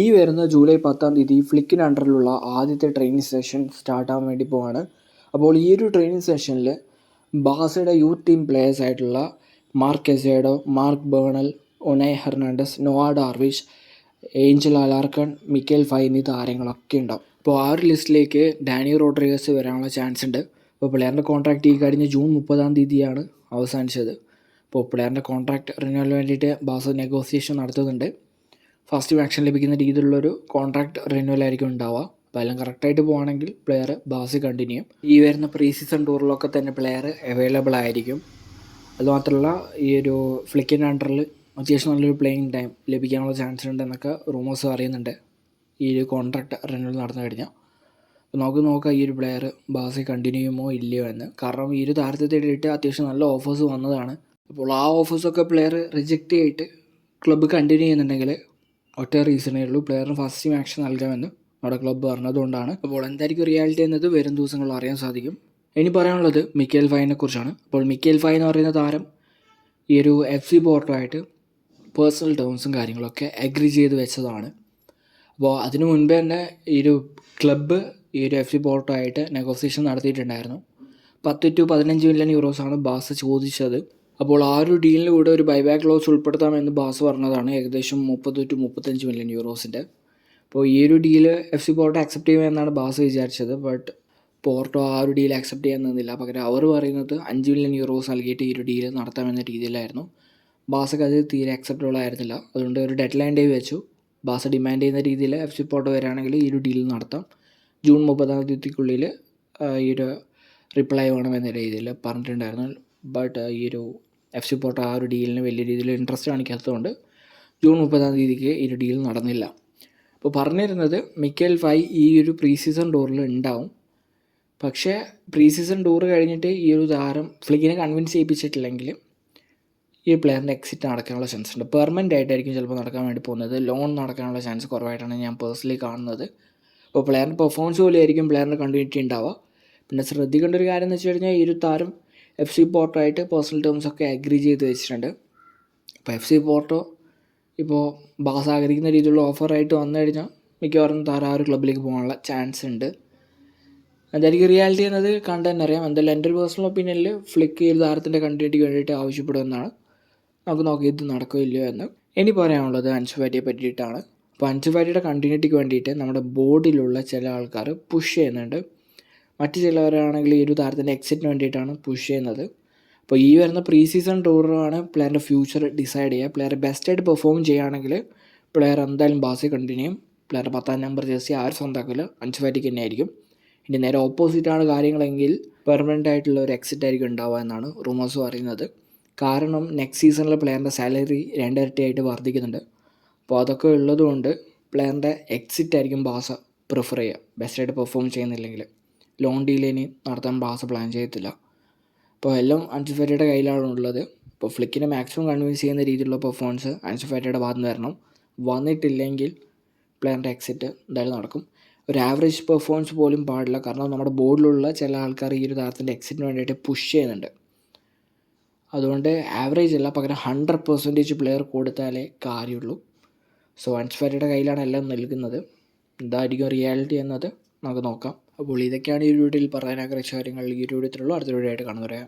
ഈ വരുന്ന ജൂലൈ പത്താം തീയതി ഫ്ലിക്കിന് അണ്ടറിലുള്ള ആദ്യത്തെ ട്രെയിനിങ് സെഷൻ സ്റ്റാർട്ടാകാൻ വേണ്ടി പോവാണ്. അപ്പോൾ ഈ ഒരു ട്രെയിനിങ് സെഷനിൽ ബാസയുടെ യൂത്ത് ടീം പ്ലേയേഴ്സ് ആയിട്ടുള്ള Marc Casado Marc Bernal Unai Hernandez Noah Darvich Angel Alarcon Mikayil Faye എന്നീ താരങ്ങളൊക്കെ ഉണ്ടാവും. അപ്പോൾ ആ ഒരു ലിസ്റ്റിലേക്ക് ഡാനി റോഡ്രിഗസ് വരാനുള്ള ചാൻസ് ഉണ്ട്. അപ്പോൾ പ്ലെയറിന്റെ കോൺട്രാക്റ്റ് ഈ കഴിഞ്ഞ ജൂൺ മുപ്പതാം തീയതിയാണ് അവസാനിച്ചത്. അപ്പോൾ പ്ലെയറിന്റെ കോൺട്രാക്റ്റ് റിന്യൂവലിന് വേണ്ടിയിട്ട് ബാസ നെഗോസിയേഷൻ നടത്തുന്നുണ്ട്. ഫസ്റ്റ് ആക്ഷൻ ലഭിക്കുന്ന രീതിയിലുള്ളൊരു കോൺട്രാക്ട് റിന്യൂവൽ ആയിരിക്കും ഉണ്ടാവുക. അപ്പോൾ എല്ലാം കറക്റ്റായിട്ട് പോകുകയാണെങ്കിൽ പ്ലെയർ ബാസി കണ്ടിന്യൂ ഈ വരുന്ന പ്രീ സീസൺ ടൂറിലൊക്കെ തന്നെ പ്ലെയർ അവൈലബിൾ ആയിരിക്കും. അതുമാത്രമല്ല ഈ ഒരു ഫ്ലിക്കിന്റെ അണ്ടറിൽ അത്യാവശ്യം നല്ലൊരു പ്ലേയിങ് ടൈം ലഭിക്കാനുള്ള ചാൻസ് ഉണ്ടെന്നൊക്കെ റൂമേഴ്സ് അറിയുന്നുണ്ട് ഈ ഒരു കോൺട്രാക്ട് റിന്യൂവൽ നടന്നു കഴിഞ്ഞാൽ അപ്പോൾ നമുക്ക് നോക്കാം ഈ ഒരു പ്ലെയർ ബാസി കണ്ടിന്യൂ ചെയ്യുമോ ഇല്ലയോ എന്ന്. കാരണം ഈ ഒരു താരത്തെ തേടിയിട്ട് അത്യാവശ്യം നല്ല ഓഫേഴ്സ് വന്നതാണ്. അപ്പോൾ ആ ഓഫേഴ്സൊക്കെ പ്ലെയർ റിജക്റ്റ് ചെയ്തിട്ട് ക്ലബ്ബ് കണ്ടിന്യൂ ചെയ്യുന്നുണ്ടെങ്കിൽ ഒറ്റ റീസണേ ഉള്ളൂ പ്ലെയറിന് ഫസ്റ്റ് ടീം ആക്ഷൻ നൽകാമെന്ന് നമ്മുടെ ക്ലബ്ബ് പറഞ്ഞതുകൊണ്ടാണ്. അപ്പോൾ എന്തായിരിക്കും റിയാലിറ്റി എന്നത് വരും ദിവസങ്ങളിൽ അറിയാൻ സാധിക്കും. ഇനി പറയാനുള്ളത് മിക്കേൽ ഫൈനെ കുറിച്ചാണ്. അപ്പോൾ മിക്കേൽ ഫൈ എന്ന് പറയുന്ന താരം ഈ ഒരു എഫ് സി ആയിട്ട് പേഴ്സണൽ ടേംസും കാര്യങ്ങളൊക്കെ അഗ്രി ചെയ്ത് വെച്ചതാണ്. അപ്പോൾ അതിനു മുൻപേ തന്നെ ഈ ഒരു ക്ലബ്ബ് ഈ ഒരു എഫ് സി പോർട്ടുമായിട്ട് നെഗോസിയേഷൻ നടത്തിയിട്ടുണ്ടായിരുന്നു. പത്ത് ടു പതിനഞ്ച് മില്യൺ യൂറോസാണ് ബാസ് ചോദിച്ചത്. അപ്പോൾ ആ ഒരു ഡീലിന്റെ കൂടെ ഒരു ബൈബാക്ക് ലോസ് ഉൾപ്പെടുത്താമെന്ന് ബാസ് പറഞ്ഞതാണ് ഏകദേശം മുപ്പത് ടു മുപ്പത്തഞ്ച് മില്യൺ യൂറോസിന്റെ അപ്പോൾ ഈ ഒരു deal F C Porto accept ചെയ്യുമെന്നാണ് ബാസ് വിചാരിച്ചത്. ബട്ട് പോർട്ടോ ആ ഒരു ഡീൽ അക്സെപ്റ്റ് ചെയ്യാൻ നിന്നില്ല. പകരം അവർ പറയുന്നത് അഞ്ച് മില്യൺ യൂറോസ് നൽകിയിട്ട് ഈ ഒരു ഡീൽ നടത്താമെന്ന രീതിയിലായിരുന്നു. ബാസക്ക് അത് തീരെ അക്സെപ്റ്റബിൾ ആയിരുന്നില്ല. അതുകൊണ്ട് ഒരു ഡെഡ് ലൈൻ ഡേ വെച്ചു. ബാസ് ഡിമാൻഡ് ചെയ്യുന്ന രീതിയിൽ എഫ് സി പോർട്ടോ വരികയാണെങ്കിൽ ഈ ഒരു ഡീൽ നടത്താം. ജൂൺ മുപ്പതാം തീയതിക്കുള്ളിൽ ഈ ഒരു റിപ്ലൈ വേണമെന്ന രീതിയിൽ പറഞ്ഞിട്ടുണ്ടായിരുന്നു. ബട്ട് ഈ ഒരു എഫ് സി പോർട്ട് ആ ഒരു ഡീലിന് വലിയ രീതിയിൽ ഇൻട്രസ്റ്റ് കാണിക്കാത്തതുകൊണ്ട് ജൂൺ മുപ്പതാം തീയതിക്ക് ഈ ഒരു ഡീൽ നടന്നില്ല. അപ്പോൾ പറഞ്ഞിരുന്നത് മിക്കൽ ഫൈ ഈ ഒരു പ്രീ സീസൺ ടൂറിൽ ഉണ്ടാവും പക്ഷേ പ്രീ സീസൺ ടൂർ കഴിഞ്ഞിട്ട് ഈ ഒരു താരം ഫ്ലിക്കിനെ കൺവിൻസ് ചെയ്യിപ്പിച്ചിട്ടില്ലെങ്കിൽ ഈ പ്ലെയറിന്റെ എക്സിറ്റ് നടക്കാനുള്ള ചാൻസ് ഉണ്ട്. പെർമനന്റ് ആയിട്ടായിരിക്കും ചിലപ്പോൾ നടക്കാൻ വേണ്ടി പോകുന്നത്. ലോൺ നടക്കാനുള്ള ചാൻസ് കുറവായിട്ടാണ് ഞാൻ പേഴ്സണലി കാണുന്നത്. അപ്പോൾ പ്ലെയറിന്റെ പെർഫോമൻസ് പോലെയായിരിക്കും പ്ലെയറിന്റെ കണ്ടിന്യൂറ്റി ഉണ്ടാവുക പിന്നെ ശ്രദ്ധിക്കേണ്ട ഒരു കാര്യം എന്ന് വെച്ച് കഴിഞ്ഞാൽ ഈ ഒരു താരം എഫ് സി പോർട്ടോയായിട്ട് പേഴ്സണൽ ടേംസ് ഒക്കെ അഗ്രി ചെയ്ത് വെച്ചിട്ടുണ്ട്. അപ്പോൾ എഫ് സി പോർട്ടോ ഇപ്പോൾ ബാസ് ആഗ്രഹിക്കുന്ന രീതിയിലുള്ള ഓഫറായിട്ട് വന്നു കഴിഞ്ഞാൽ മിക്കവാറും താരം ആ ഒരു ക്ലബിലേക്ക് പോകാനുള്ള ചാൻസ് ഉണ്ട്. എനിക്ക് റിയാലിറ്റി എന്നത് കണ്ടു തന്നെ അറിയാം. എന്തായാലും എന്റെ ഒരു പേഴ്സണൽ ഒപ്പീനിയനിൽ ഫ്ലിക്ക് ചെയ്ത് താരത്തിന്റെ കണ്ടിന്യൂറ്റിക്ക് വേണ്ടിയിട്ട് ആവശ്യപ്പെടുമെന്നാണ്. നമുക്ക് നോക്കി ഇത് നടക്കില്ലയോ എന്ന്. ഇനി പറയാനുള്ളത് അൻസുഫാറ്റിയെ പറ്റിയിട്ടാണ്. അപ്പോൾ അൻസുഫാറ്റിയുടെ കണ്ടിന്യൂറ്റിക്ക് വേണ്ടിയിട്ട് നമ്മുടെ ബോർഡിലുള്ള ചില ആൾക്കാർ പുഷ് ചെയ്യുന്നുണ്ട്. മറ്റു ചിലവരാണെങ്കിൽ ഈ ഒരു താരത്തിന്റെ എക്സിറ്റിന് വേണ്ടിയിട്ടാണ് പുഷ് ചെയ്യുന്നത്. അപ്പോൾ ഈ വരുന്ന പ്രീ സീസൺ ടൂറാണ് പ്ലെയറിന്റെ ഫ്യൂച്ചർ ഡിസൈഡ് ചെയ്യുക. പ്ലെയർ ബെസ്റ്റായിട്ട് പെർഫോം ചെയ്യുകയാണെങ്കിൽ പ്ലെയർ എന്തായാലും ബാസി കണ്ടിന്യൂ ചെയ്യും. പ്ലെയർ പത്താം നമ്പർ ജേഴ്സി ആര് സ്വന്തമാക്കില്ല അഞ്ച് ഫാറ്റിക്ക് തന്നെ ആയിരിക്കും. ഇനി നേരെ ഓപ്പോസിറ്റാണ് കാര്യങ്ങളെങ്കിൽ പെർമനന്റ് ആയിട്ടുള്ള ഒരു എക്സിറ്റ് ആയിരിക്കും ഉണ്ടാവുക എന്നാണ് റൂമേഴ്സ് പറയുന്നത്. കാരണം നെക്സ്റ്റ് സീസണിലെ പ്ലെയറിന്റെ സാലറി രണ്ടിരട്ടിയായിട്ട് വർദ്ധിക്കുന്നുണ്ട്. അപ്പോൾ അതൊക്കെ ഉള്ളതുകൊണ്ട് പ്ലെയറിന്റെ എക്സിറ്റ് ആയിരിക്കും ബാസ പ്രിഫർ ചെയ്യുക. ബെസ്റ്റായിട്ട് പെർഫോം ചെയ്യുന്നില്ലെങ്കിൽ. ലോൺ ഡീൽ ഇനി നടത്താൻ ബാസ പ്ലാൻ ചെയ്യത്തില്ല അപ്പോൾ എല്ലാം അൻസുഫേറ്റയുടെ കയ്യിലാണ് ഉള്ളത്. ഇപ്പോൾ ഫ്ലിക്കിനെ മാക്സിമം കൺവിൻസ് ചെയ്യുന്ന രീതിയിലുള്ള പെർഫോമൻസ് അൻസുഫേറ്റയുടെ ഭാഗത്ത് വരണം. വന്നിട്ടില്ലെങ്കിൽ പ്ലെയറിന്റെ എക്സിറ്റ് എന്തായാലും നടക്കും. ഒരു ആവറേജ് പെർഫോമൻസ് പോലും പാടില്ല. കാരണം നമ്മുടെ ബോർഡിലുള്ള ചില ആൾക്കാർ ഈ ഒരു താരത്തിന്റെ എക്സിറ്റിന് വേണ്ടിയിട്ട് പുഷ് ചെയ്യുന്നുണ്ട്. അതുകൊണ്ട് ആവറേജ് അല്ല പകരം ഹൺഡ്രഡ് പെർസെന്റേജ് പ്ലെയർ കൊടുത്താലേ കാര്യമുള്ളൂ. സോ അൻസ്ഫാറ്റയുടെ കയ്യിലാണ് എല്ലാം നൽകുന്നത്. എന്തായിരിക്കും റിയാലിറ്റി എന്നത്? നമുക്ക് നോക്കാം. അപ്പോൾ ഇതൊക്കെയാണ് ഈ വീഡിയോയിൽ പറയാൻ ആഗ്രഹിച്ച കാര്യങ്ങൾ ഈ ഒരു വീഡിയോത്തിലുള്ള അടുത്ത വീഡിയോ ആയിട്ട് കാണുന്നവരെ